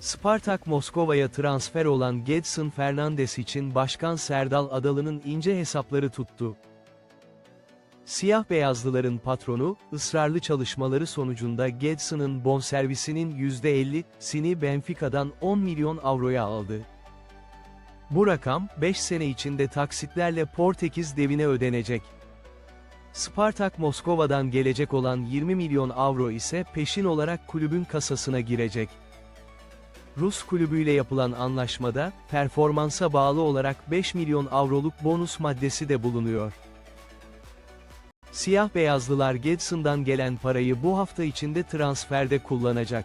Spartak Moskova'ya transfer olan Gedson Fernandes için Başkan Serdal Adalı'nın ince hesapları tuttu. Siyah beyazlıların patronu, ısrarlı çalışmaları sonucunda Gedson'ın bonservisinin %50'sini Benfica'dan 10 milyon avroya aldı. Bu rakam, 5 sene içinde taksitlerle Portekiz devine ödenecek. Spartak Moskova'dan gelecek olan 20 milyon avro ise peşin olarak kulübün kasasına girecek. Rus kulübüyle yapılan anlaşmada, performansa bağlı olarak 5 milyon avroluk bonus maddesi de bulunuyor. Siyah beyazlılar Gedson'dan gelen parayı bu hafta içinde transferde kullanacak.